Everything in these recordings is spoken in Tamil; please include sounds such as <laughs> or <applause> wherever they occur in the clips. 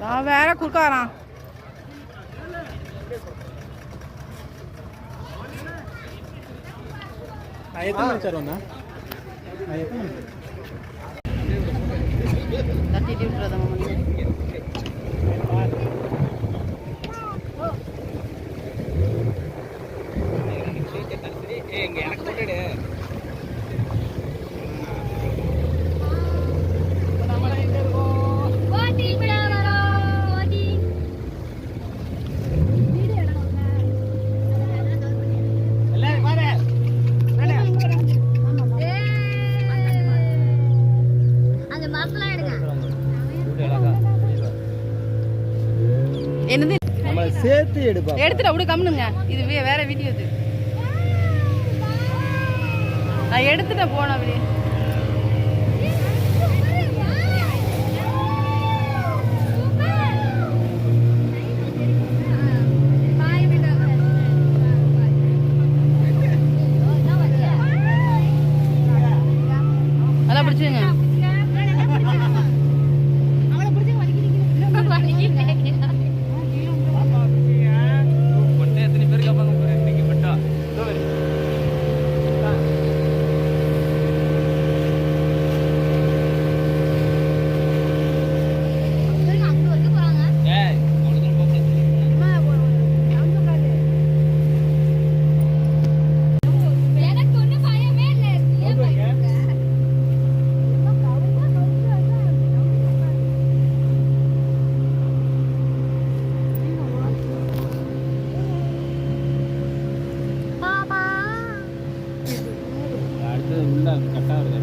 நான் வேற குறுக்காரான் எத்தனை மணி சார் வந்தா எத்தனை மணி തട്ടിയിട്ടു പ്രഥമ என்னது? நம்மளை சேர்த்து எடுப்பா எடுத்துட்டு அப்படி கம்னுங்க இது வேற வீடியோ இது. நான் எடுத்துட்டேன் போன அப்படியே. Cloud, a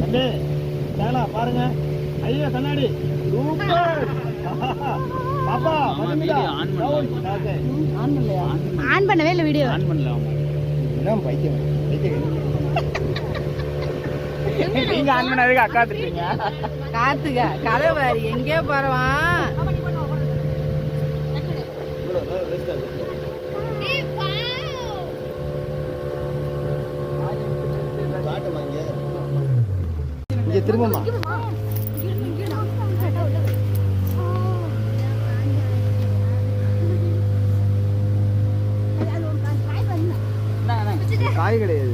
தம்பி சேலா பாருங்க. ஐயா கண்ணாடி சூப்பர். பாப்பா மதுமிதா ஓகே ஆன் பண்ணவே இல்லை வீடியோ. ஆன் பண்ணல என்ன பைத்தியம். பைத்தியம். நீங்க ஆன் பண்ணாதே அக்கா திட்டுறீங்க காத்துக்க கதை பாரு எங்கேயோ போறவான். இங்க திரும்பமா காய் கிடையாது.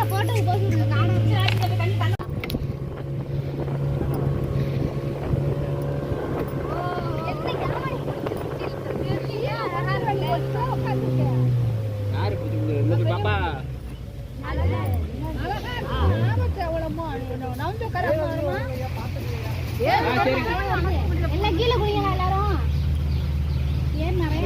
பாப்பா. எல்லாம் கீழே குடிக்கலாம் எல்லாரும்? ஏன் நிறைய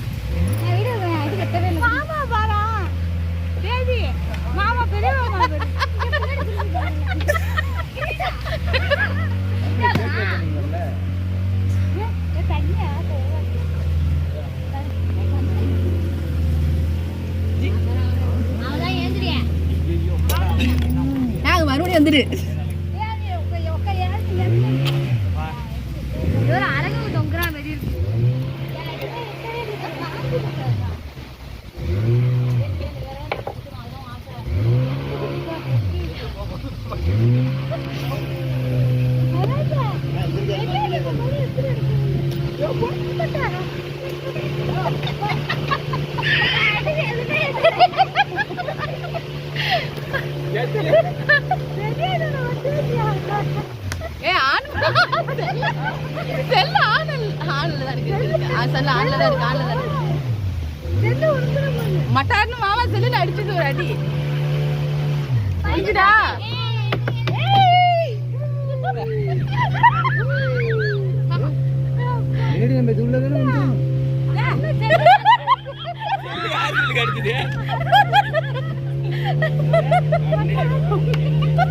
എതിര് Get it? ஏ ஆண். செல்ல செல்ல ஆணல தான் இருக்கு மட்டார்னு மாமா செல்லுன்னு அடிச்சது ஒரு அடி. புரிஞ்சுடா கடிச்சது <laughs>